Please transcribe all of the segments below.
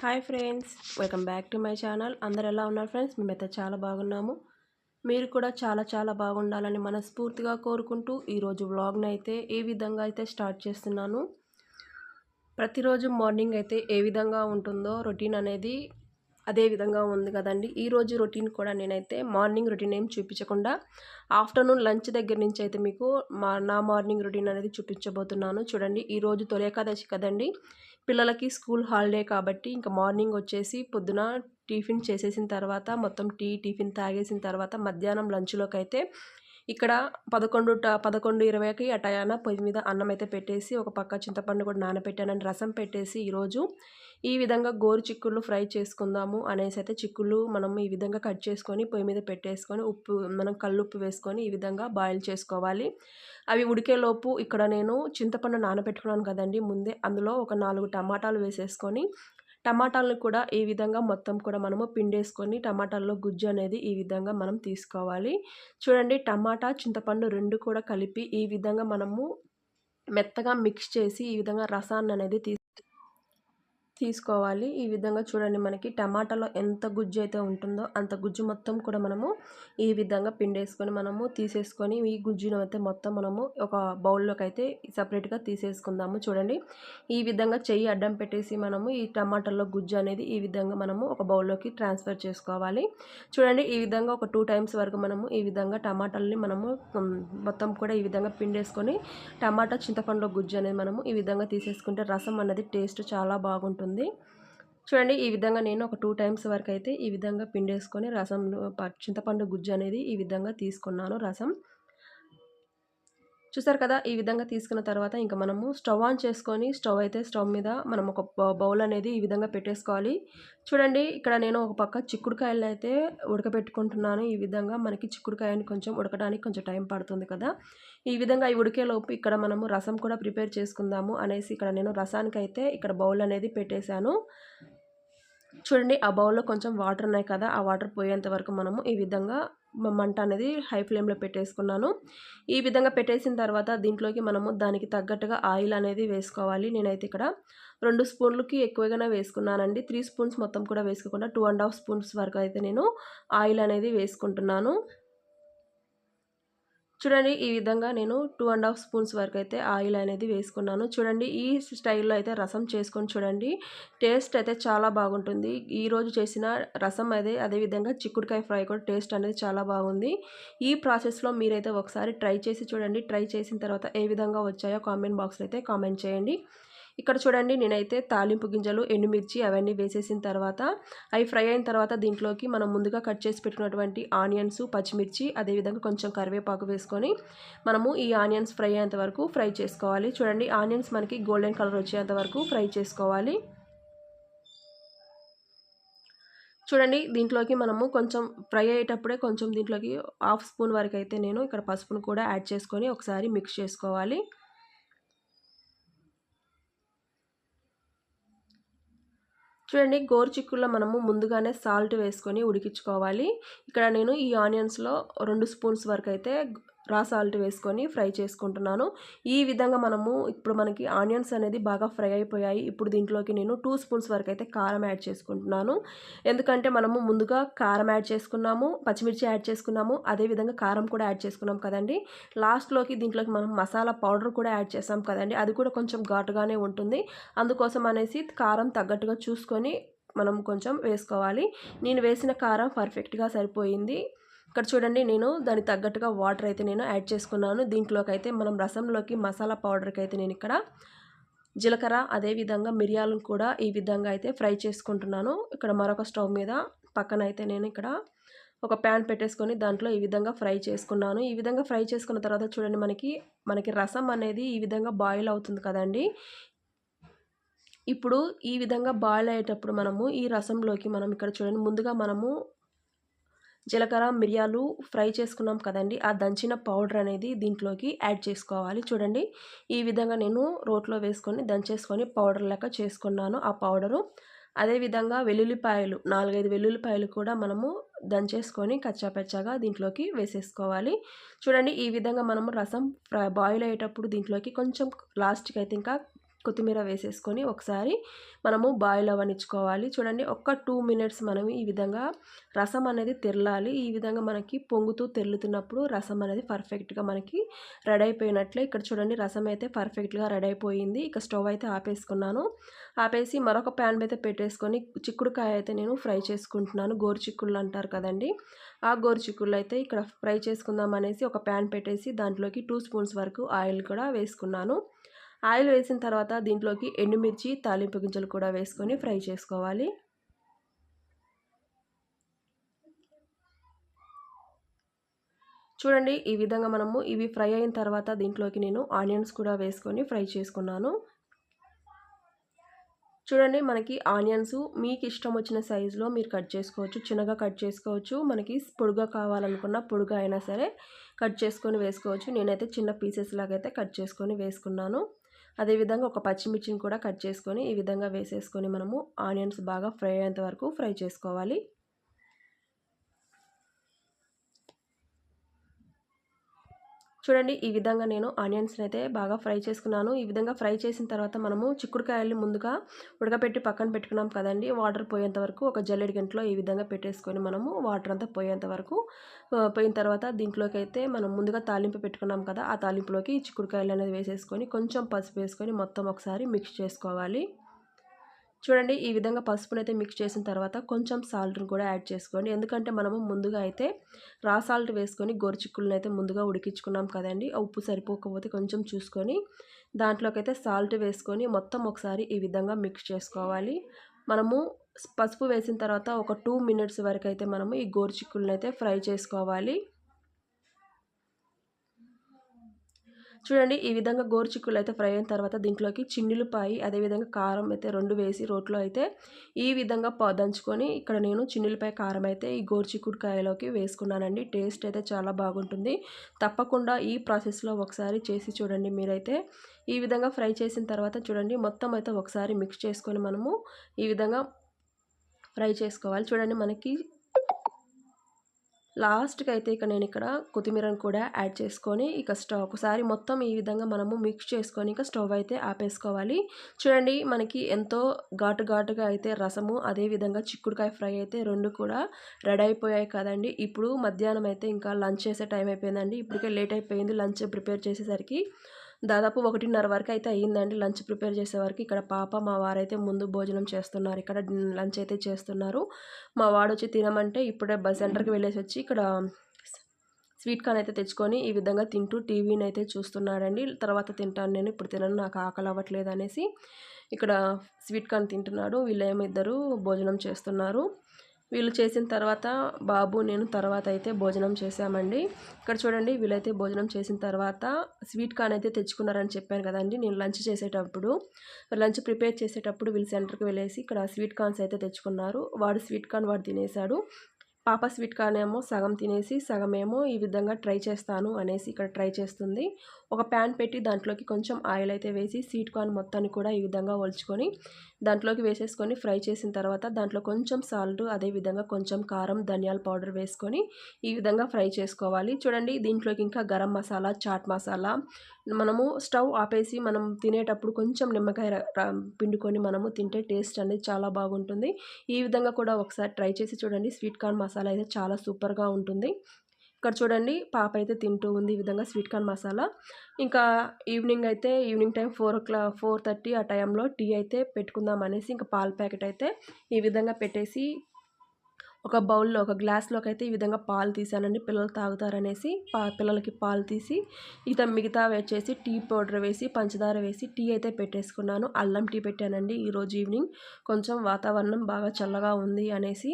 Hi friends welcome back to my channel. అందరు ఎలా ఉన్నారు ఫ్రెండ్స్? మేమైతే చాలా బాగున్నాము. మీరు కూడా చాలా చాలా బాగుండాలని మనస్ఫూర్తిగా కోరుకుంటూ ఈరోజు వ్లాగ్ని అయితే ఏ విధంగా అయితే స్టార్ట్ చేస్తున్నాను. ప్రతిరోజు మార్నింగ్ అయితే ఏ విధంగా ఉంటుందో రొటీన్ అనేది అదే విధంగా ఉంది కదండి. ఈరోజు రొటీన్ కూడా నేనైతే మార్నింగ్ రొటీన్ ఏం చూపించకుండా ఆఫ్టర్నూన్ లంచ్ దగ్గర నుంచి అయితే మీకు మా నా మార్నింగ్ రొటీన్ అనేది చూపించబోతున్నాను. చూడండి ఈరోజు తొలేకాదశి కదండి. పిల్లలకి స్కూల్ హాలిడే కాబట్టి ఇంకా మార్నింగ్ వచ్చేసి పొద్దున టిఫిన్ చేసేసిన తర్వాత మొత్తం టీ టిఫిన్ తాగేసిన తర్వాత మధ్యాహ్నం లంచ్లోకి అయితే ఇక్కడ పదకొండు పదకొండు ఇరవైకి అటయాన పొయ్యి మీద అన్నం అయితే పెట్టేసి ఒక పక్క చింతపండు కూడా నానబెట్టానని రసం పెట్టేసి ఈరోజు ఈ విధంగా గోరు చిక్కుళ్ళు ఫ్రై చేసుకుందాము అనేసి అయితే చిక్కుళ్ళు మనం ఈ విధంగా కట్ చేసుకొని పొయ్యి మీద పెట్టేసుకొని ఉప్పు మనం కల్లుప్పు వేసుకొని ఈ విధంగా బాయిల్ చేసుకోవాలి. అవి ఉడికేలోపు ఇక్కడ నేను చింతపండు నానబెట్టుకున్నాను కదండి ముందే అందులో ఒక నాలుగు టమాటాలు వేసేసుకొని టమాటాలను కూడా ఈ విధంగా మొత్తం కూడా మనము పిండేసుకొని టమాటాల్లో గుజ్జు అనేది ఈ విధంగా మనం తీసుకోవాలి. చూడండి టమాటా చింతపండు రెండు కూడా కలిపి ఈ విధంగా మనము మెత్తగా మిక్స్ చేసి ఈ విధంగా రసాన్ని అనేది తీసు తీసుకోవాలి. ఈ విధంగా చూడండి మనకి టమాటాలో ఎంత గుజ్జు అయితే ఉంటుందో అంత గుజ్జు మొత్తం కూడా మనము ఈ విధంగా పిండేసుకొని మనము తీసేసుకొని ఈ గుజ్జును అయితే మొత్తం మనము ఒక బౌల్లోకి అయితే సపరేట్గా తీసేసుకుందాము. చూడండి ఈ విధంగా చెయ్యి అడ్డం పెట్టేసి మనము ఈ టమాటాలో గుజ్జు అనేది ఈ విధంగా మనము ఒక బౌల్లోకి ట్రాన్స్ఫర్ చేసుకోవాలి. చూడండి ఈ విధంగా ఒక టూ టైమ్స్ వరకు మనము ఈ విధంగా టమాటాలని మనము మొత్తం కూడా ఈ విధంగా పిండేసుకొని టమాటా చింతపండులో గుజ్జు అనేది మనము ఈ విధంగా తీసేసుకుంటే రసం అనేది టేస్ట్ చాలా బాగుంటుంది. ఉంటుంది చూడండి ఈ విధంగా నేను ఒక టూ టైమ్స్ వరకు అయితే ఈ విధంగా పిండేసుకొని రసం చింతపండు గుజ్జు అనేది ఈ విధంగా తీసుకున్నాను రసం. చూసారు కదా? ఈ విధంగా తీసుకున్న తర్వాత ఇంకా మనము స్టవ్ ఆన్ చేసుకొని స్టవ్ అయితే స్టవ్ మీద మనం ఒక బౌల్ అనేది ఈ విధంగా పెట్టేసుకోవాలి. చూడండి ఇక్కడ నేను ఒక పక్క చిక్కుడుకాయలు అయితే ఉడకబెట్టుకుంటున్నాను. ఈ విధంగా మనకి చిక్కుడుకాయని కొంచెం ఉడకడానికి కొంచెం టైం పడుతుంది కదా? ఈ విధంగా ఈ ఉడికేలోపు ఇక్కడ మనము రసం కూడా ప్రిపేర్ చేసుకుందాము అనేసి ఇక్కడ నేను రసానికైతే ఇక్కడ బౌల్ అనేది పెట్టేశాను. చూడండి ఆ బౌల్లో కొంచెం వాటర్ ఉన్నాయి కదా ఆ వాటర్ పోయేంత వరకు మనము ఈ విధంగా మంట అనేది హై ఫ్లేమ్లో పెట్టేసుకున్నాను. ఈ విధంగా పెట్టేసిన తర్వాత దీంట్లోకి మనము దానికి తగ్గట్టుగా ఆయిల్ అనేది వేసుకోవాలి. నేనైతే ఇక్కడ రెండు స్పూన్లకి ఎక్కువగానే వేసుకున్నానండి. త్రీ స్పూన్స్ మొత్తం కూడా వేసుకోకుండా టూ అండ్ హాఫ్ స్పూన్స్ వరకు అయితే నేను ఆయిల్ అనేది వేసుకుంటున్నాను. చూడండి ఈ విధంగా నేను టూ అండ్ హాఫ్ స్పూన్స్ వరకు అయితే ఆయిల్ అనేది వేసుకున్నాను. చూడండి ఈ స్టైల్లో అయితే రసం చేసుకొని చూడండి టేస్ట్ అయితే చాలా బాగుంటుంది. ఈరోజు చేసిన రసం అదే అదేవిధంగా చిక్కుడుకాయ ఫ్రై కూడా టేస్ట్ అనేది చాలా బాగుంది. ఈ ప్రాసెస్లో మీరైతే ఒకసారి ట్రై చేసి చూడండి. ట్రై చేసిన తర్వాత ఏ విధంగా వచ్చాయో కామెంట్ బాక్స్లో అయితే కామెంట్ చేయండి. ఇక్కడ చూడండి నేనైతే తాలింపు గింజలు ఎండుమిర్చి అవన్నీ వేసేసిన తర్వాత అవి ఫ్రై అయిన తర్వాత దీంట్లోకి మనం ముందుగా కట్ చేసి పెట్టుకున్నటువంటి ఆనియన్స్ పచ్చిమిర్చి అదేవిధంగా కొంచెం కరివేపాకు వేసుకొని మనము ఈ ఆనియన్స్ ఫ్రై అయ్యేంత వరకు ఫ్రై చేసుకోవాలి. చూడండి ఆనియన్స్ మనకి గోల్డెన్ కలర్ వచ్చేంత వరకు ఫ్రై చేసుకోవాలి. చూడండి దీంట్లోకి మనము కొంచెం ఫ్రై అయ్యేటప్పుడే కొంచెం దీంట్లోకి హాఫ్ స్పూన్ వరకు అయితే నేను ఇక్కడ పసుపును కూడా యాడ్ చేసుకొని ఒకసారి మిక్స్ చేసుకోవాలి. చూడండి గోరుచిక్కుల్లో మనము ముందుగానే సాల్ట్ వేసుకొని ఉడికించుకోవాలి. ఇక్కడ నేను ఈ ఆనియన్స్లో రెండు స్పూన్స్ వరకు అయితే రా సాల్ట్ వేసుకొని ఫ్రై చేసుకుంటున్నాను. ఈ విధంగా మనము ఇప్పుడు మనకి ఆనియన్స్ అనేది బాగా ఫ్రై అయిపోయాయి. ఇప్పుడు దీంట్లోకి నేను టూ స్పూన్స్ వరకు అయితే కారం యాడ్ చేసుకుంటున్నాను. ఎందుకంటే మనము ముందుగా కారం యాడ్ చేసుకున్నాము పచ్చిమిర్చి యాడ్ చేసుకున్నాము అదేవిధంగా కారం కూడా యాడ్ చేసుకున్నాం కదండి. లాస్ట్లోకి దీంట్లోకి మనం మసాలా పౌడర్ కూడా యాడ్ చేసాం కదండి. అది కూడా కొంచెం ఘాటుగానే ఉంటుంది. అందుకోసం అనేసి కారం తగ్గట్టుగా చూసుకొని మనం కొంచెం వేసుకోవాలి. నేను వేసిన కారం పర్ఫెక్ట్గా సరిపోయింది. ఇక్కడ చూడండి నేను దానికి తగ్గట్టుగా వాటర్ అయితే నేను యాడ్ చేసుకున్నాను. దీంట్లోకి అయితే మనం రసంలోకి మసాలా పౌడర్కి అయితే నేను ఇక్కడ జీలకర్ర అదేవిధంగా మిరియాలను కూడా ఈ విధంగా అయితే ఫ్రై చేసుకుంటున్నాను. ఇక్కడ మరొక స్టవ్ మీద పక్కన అయితే నేను ఇక్కడ ఒక ప్యాన్ పెట్టేసుకొని దాంట్లో ఈ విధంగా ఫ్రై చేసుకున్నాను. ఈ విధంగా ఫ్రై చేసుకున్న తర్వాత చూడండి మనకి మనకి రసం అనేది ఈ విధంగా బాయిల్ అవుతుంది కదండి. ఇప్పుడు ఈ విధంగా బాయిల్ అయ్యేటప్పుడు మనము ఈ రసంలోకి మనం ఇక్కడ చూడండి ముందుగా మనము జీలకర్ర మిరియాలు ఫ్రై చేసుకున్నాం కదండి. ఆ దంచిన పౌడర్ అనేది దీంట్లోకి యాడ్ చేసుకోవాలి. చూడండి ఈ విధంగా నేను రోట్లో వేసుకొని దంచేసుకొని పౌడర్ లెక్క చేసుకున్నాను ఆ పౌడరు. అదేవిధంగా వెల్లుల్లిపాయలు నాలుగైదు వెల్లుల్లిపాయలు కూడా మనము దంచేసుకొని కచ్చాపెచ్చాగా దీంట్లోకి వేసేసుకోవాలి. చూడండి ఈ విధంగా మనము రసం బాయిల్ అయ్యేటప్పుడు దీంట్లోకి కొంచెం లాస్ట్కి అయితే ఇంకా కొత్తిమీర వేసేసుకొని ఒకసారి మనము బాయిల్ అవ్వనిచ్చుకోవాలి చూడండి ఒక్క టూ మినిట్స్ మనం ఈ విధంగా రసం అనేది తెరలాలి. ఈ విధంగా మనకి పొంగుతూ తెల్లుతున్నప్పుడు రసం అనేది పర్ఫెక్ట్గా మనకి రెడీ అయిపోయినట్లే. ఇక్కడ చూడండి రసం అయితే పర్ఫెక్ట్గా రెడీ అయిపోయింది. ఇక స్టవ్ అయితే ఆపేసుకున్నాను. ఆపేసి మరొక ప్యాన్ అయితే పెట్టేసుకొని చిక్కుడుకాయ అయితే నేను ఫ్రై చేసుకుంటున్నాను. గోరు చిక్కుళ్ళు అంటారు కదండి ఆ గోరు చిక్కుళ్ళు అయితే ఇక్కడ ఫ్రై చేసుకుందాం అనేసి ఒక ప్యాన్ పెట్టేసి దాంట్లోకి టూ స్పూన్స్ వరకు ఆయిల్ కూడా వేసుకున్నాను. ఆయిల్ వేసిన తర్వాత దీంట్లోకి ఎండుమిర్చి తాలింపు గింజలు కూడా వేసుకొని ఫ్రై చేసుకోవాలి. చూడండి ఈ విధంగా మనము ఇవి ఫ్రై అయిన తర్వాత దీంట్లోకి నేను ఆనియన్స్ కూడా వేసుకొని ఫ్రై చేసుకున్నాను. చూడండి మనకి ఆనియన్స్ మీకు ఇష్టం వచ్చిన సైజులో మీరు కట్ చేసుకోవచ్చు. చిన్నగా కట్ చేసుకోవచ్చు. మనకి పొడుగా కావాలనుకున్న పొడుగా అయినా సరే కట్ చేసుకొని వేసుకోవచ్చు. నేనైతే చిన్న పీసెస్ లాగైతే కట్ చేసుకొని వేసుకున్నాను. అదేవిధంగా ఒక పచ్చిమిర్చిని కూడా కట్ చేసుకొని ఈ విధంగా వేసేసుకొని మనము ఆనియన్స్ బాగా ఫ్రై అయ్యేంత వరకు ఫ్రై చేసుకోవాలి. చూడండి ఈ విధంగా నేను ఆనియన్స్ని అయితే బాగా ఫ్రై చేసుకున్నాను. ఈ విధంగా ఫ్రై చేసిన తర్వాత మనము చిక్కుడుకాయలు ముందుగా ఉడకపెట్టి పక్కన పెట్టుకున్నాం కదండి వాటర్ పోయేంత వరకు ఒక జల్లెడి గంటలో ఈ విధంగా పెట్టేసుకొని మనము వాటర్ అంతా పోయేంత వరకు పోయిన తర్వాత దీంట్లోకి అయితే మనం ముందుగా తాలింపు పెట్టుకున్నాం కదా ఆ తాలింపులోకి చిక్కుడుకాయలు అనేది వేసేసుకొని కొంచెం పసుపు వేసుకొని మొత్తం ఒకసారి మిక్స్ చేసుకోవాలి. చూడండి ఈ విధంగా పసుపునైతే మిక్స్ చేసిన తర్వాత కొంచెం సాల్ట్ని కూడా యాడ్ చేసుకోండి. ఎందుకంటే మనము ముందుగా అయితే రా సాల్ట్ వేసుకొని గోరుచిక్కులను అయితే ముందుగా ఉడికించుకున్నాం కదండి. ఉప్పు సరిపోకపోతే కొంచెం చూసుకొని దాంట్లోకైతే సాల్ట్ వేసుకొని మొత్తం ఒకసారి ఈ విధంగా మిక్స్ చేసుకోవాలి. మనము పసుపు వేసిన తర్వాత ఒక టూ మినిట్స్ వరకు అయితే మనము ఈ గోరుచిక్కులను అయితే ఫ్రై చేసుకోవాలి. చూడండి ఈ విధంగా గోరుచిక్కులు అయితే ఫ్రై అయిన తర్వాత దీంట్లోకి చిన్నులపాయి అదేవిధంగా కారం అయితే రెండు వేసి రోట్లో అయితే ఈ విధంగా దంచుకొని ఇక్కడ నేను చిన్నులపాయ కారం అయితే ఈ గోరుచిక్కుడుకాయలోకి వేసుకున్నానండి. టేస్ట్ అయితే చాలా బాగుంటుంది. తప్పకుండా ఈ ప్రాసెస్లో ఒకసారి చేసి చూడండి మీరైతే. ఈ విధంగా ఫ్రై చేసిన తర్వాత చూడండి మొత్తం అయితే ఒకసారి మిక్స్ చేసుకొని మనము ఈ విధంగా ఫ్రై చేసుకోవాలి. చూడండి మనకి లాస్ట్కి అయితే ఇక నేను ఇక్కడ కొత్తిమీరను కూడా యాడ్ చేసుకొని ఇక స్టవ్ ఒకసారి మొత్తం ఈ విధంగా మనము మిక్స్ చేసుకొని ఇక స్టవ్ అయితే ఆపేసుకోవాలి. చూడండి మనకి ఎంతో ఘాటు ఘాటుగా అయితే రసము అదేవిధంగా చిక్కుడుకాయ ఫ్రై అయితే రెండు కూడా రెడీ అయిపోయాయి కదండి. ఇప్పుడు మధ్యాహ్నం అయితే ఇంకా లంచ్ చేసే టైం అయిపోయిందండి. ఇప్పటికే లేట్ అయిపోయింది లంచ్ ప్రిపేర్ చేసేసరికి. దాదాపు ఒకటిన్నర వరకు అయితే అయ్యిందండి. లంచ్ ప్రిపేర్ చేసే వరకు ఇక్కడ పాప మా వారైతే ముందు భోజనం చేస్తున్నారు. ఇక్కడ లంచ్ అయితే చేస్తున్నారు. మా వాడు వచ్చి తినమంటే ఇప్పుడే బస్ సెంటర్కి వెళ్ళేసి వచ్చి ఇక్కడ స్వీట్ కార్న్ అయితే తెచ్చుకొని ఈ విధంగా తింటూ టీవీని అయితే చూస్తున్నాడండి. తర్వాత తింటాను నేను ఇప్పుడు తినను నాకు ఆకలి అవ్వట్లేదు అనేసి ఇక్కడ స్వీట్ కార్న్ తింటున్నాడు. వీళ్ళేమో ఇద్దరు భోజనం చేస్తున్నారు. వీళ్ళు చేసిన తర్వాత బాబు నేను తర్వాత అయితే భోజనం చేశామండి. ఇక్కడ చూడండి వీళ్ళైతే భోజనం చేసిన తర్వాత స్వీట్ కార్న్ అయితే తెచ్చుకున్నారని చెప్పాను కదండి. నేను లంచ్ చేసేటప్పుడు లంచ్ ప్రిపేర్ చేసేటప్పుడు వీళ్ళు సెంటర్కి వెళ్ళేసి ఇక్కడ స్వీట్ కార్న్స్ అయితే తెచ్చుకున్నారు. వాడు స్వీట్ కార్న్ వాడు తినేశాడు. పాప స్వీట్ కార్న్ ఏమో సగం తినేసి సగం ఏమో ఈ విధంగా ట్రై చేస్తాను అనేసి ఇక్కడ ట్రై చేస్తుంది. ఒక ప్యాన్ పెట్టి దాంట్లోకి కొంచెం ఆయిల్ అయితే వేసి స్వీట్ కార్న్ మొత్తాన్ని కూడా ఈ విధంగా ఒలుచుకొని దాంట్లోకి వేసేసుకొని ఫ్రై చేసిన తర్వాత దాంట్లో కొంచెం సాల్ట్ అదేవిధంగా కొంచెం కారం ధనియాల పౌడర్ వేసుకొని ఈ విధంగా ఫ్రై చేసుకోవాలి. చూడండి దీంట్లోకి ఇంకా గరం మసాలా చాట్ మసాలా మనము స్టవ్ ఆపేసి మనం తినేటప్పుడు కొంచెం నిమ్మకాయ పిండుకొని మనము తింటే టేస్ట్ అనేది చాలా బాగుంటుంది. ఈ విధంగా కూడా ఒకసారి ట్రై చేసి చూడండి స్వీట్ కార్న్ మసాలా అయితే చాలా సూపర్గా ఉంటుంది. ఇక్కడ చూడండి పాప అయితే తింటూ ఉంది ఈ విధంగా స్వీట్ కార్న్ మసాలా. ఇంకా ఈవినింగ్ అయితే evening time four o'clock four thirty ఆ టైంలో టీ అయితే పెట్టుకుందాం అనేసి ఇంకా పాల ప్యాకెట్ అయితే ఈ విధంగా పెట్టేసి ఒక బౌల్లో ఒక గ్లాస్లోకి అయితే ఈ విధంగా పాలు తీసానండి. పిల్లలు తాగుతారనేసి పా పిల్లలకి పాలు తీసి ఇత మిగతా వచ్చేసి టీ పౌడర్ వేసి పంచదార వేసి టీ అయితే పెట్టేసుకున్నాను. అల్లం టీ పెట్టానండి ఈరోజు ఈవినింగ్. కొంచెం వాతావరణం బాగా చల్లగా ఉంది అనేసి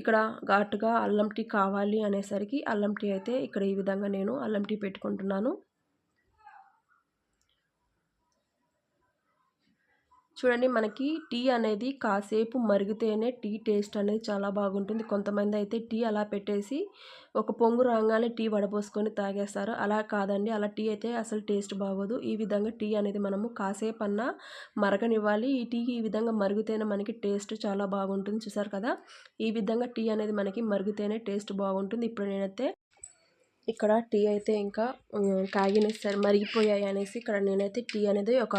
ఇక్కడ ఘాటుగా అల్లం టీ కావాలి అనేసరికి అల్లం టీ అయితే ఇక్కడ ఈ విధంగా నేను అల్లం టీ పెట్టుకుంటున్నాను. చూడండి మనకి టీ అనేది కాసేపు మరిగితేనే టీ టేస్ట్ అనేది చాలా బాగుంటుంది. కొంతమంది అయితే టీ అలా పెట్టేసి ఒక పొంగు రాగానే టీ వడపోసుకొని తాగేస్తారు. అలా కాదండి. అలా టీ అయితే అసలు టేస్ట్ బాగోదు. ఈ విధంగా టీ అనేది మనము కాసేపు అన్నా మరగనివ్వాలి. ఈ టీ ఈ విధంగా మరుగుతేనే మనకి టేస్ట్ చాలా బాగుంటుంది. చూసారు కదా? ఈ విధంగా టీ అనేది మనకి మరుగుతేనే టేస్ట్ బాగుంటుంది. ఇప్పుడు నేనైతే ఇక్కడ టీ అయితే ఇంకా ఉమ్, కాగినేస్తారు మరిగిపోయాయి అనేసి ఇక్కడ నేనైతే టీ అనేది ఒక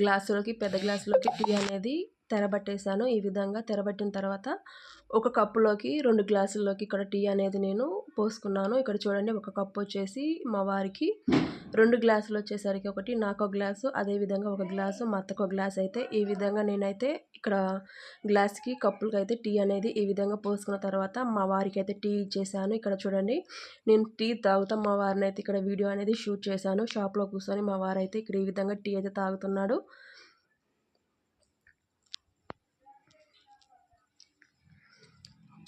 గ్లాసులోకి పెద్ద గ్లాసులోకి టీ అనేది తెరబట్టేశాను. ఈ విధంగా తెరబట్టిన తర్వాత ఒక కప్పులోకి రెండు గ్లాసుల్లోకి ఇక్కడ టీ అనేది నేను పోసుకున్నాను. ఇక్కడ చూడండి ఒక కప్పు వచ్చేసి మా వారికి రెండు గ్లాసులు వచ్చేసరికి ఒకటి నాకు ఒక గ్లాసు అదేవిధంగా ఒక గ్లాసు మా అత్తకు ఒక గ్లాస్ అయితే. ఈ విధంగా నేనైతే ఇక్కడ గ్లాస్కి కప్పులకి అయితే టీ అనేది ఈ విధంగా పోసుకున్న తర్వాత మా వారికి అయితే టీ ఇచ్చేసాను. ఇక్కడ చూడండి నేను టీ తాగుతాం మా వారిని అయితే ఇక్కడ వీడియో అనేది షూట్ చేశాను. షాప్లో కూర్చొని మా వారు అయితే ఇక్కడ ఈ విధంగా టీ అయితే తాగుతున్నాడు.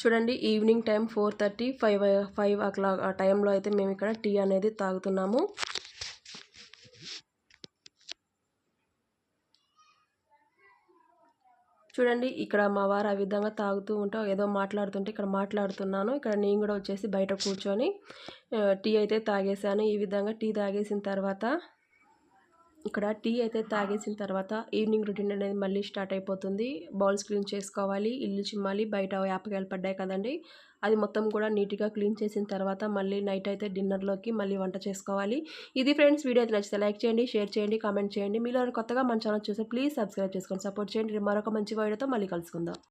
చూడండి evening time four thirty five five o'clock ఆ టైంలో అయితే మేము ఇక్కడ టీ అనేది తాగుతున్నాము. చూడండి ఇక్కడ మా వారు ఆ విధంగా తాగుతూ ఉంటే ఏదో మాట్లాడుతుంటే ఇక్కడ మాట్లాడుతున్నాను. ఇక్కడ నేను కూడా వచ్చేసి బయట కూర్చొని టీ అయితే తాగేసాను ఈ విధంగా టీ తాగేసిన తర్వాత ఇక్కడ టీ అయితే తాగేసిన తర్వాత ఈవినింగ్ రొటీన్ అనేది మళ్ళీ స్టార్ట్ అయిపోతుంది. బౌల్స్ క్లీన్ చేసుకోవాలి ఇల్లు చిమ్మాలి బయట యాపకాయలు పడ్డాయి కదండి. అది మొత్తం కూడా నీట్గా క్లీన్ చేసిన తర్వాత మళ్ళీ నైట్ అయితే డిన్నర్లోకి మళ్ళీ వంట చేసుకోవాలి. ఇది ఫ్రెండ్స్ వీడియో అయితే నచ్చితే లైక్ చేయండి షేర్ చేయండి కామెంట్ చేయండి. మీరు కొత్తగా మన ఛానల్ చూస్తే ప్లీజ్ సబ్స్క్రైబ్ చేసుకొని సపోర్ట్ చేయండి. మరొక మంచి వీడియోతో మళ్ళీ కలుసుకుందాం.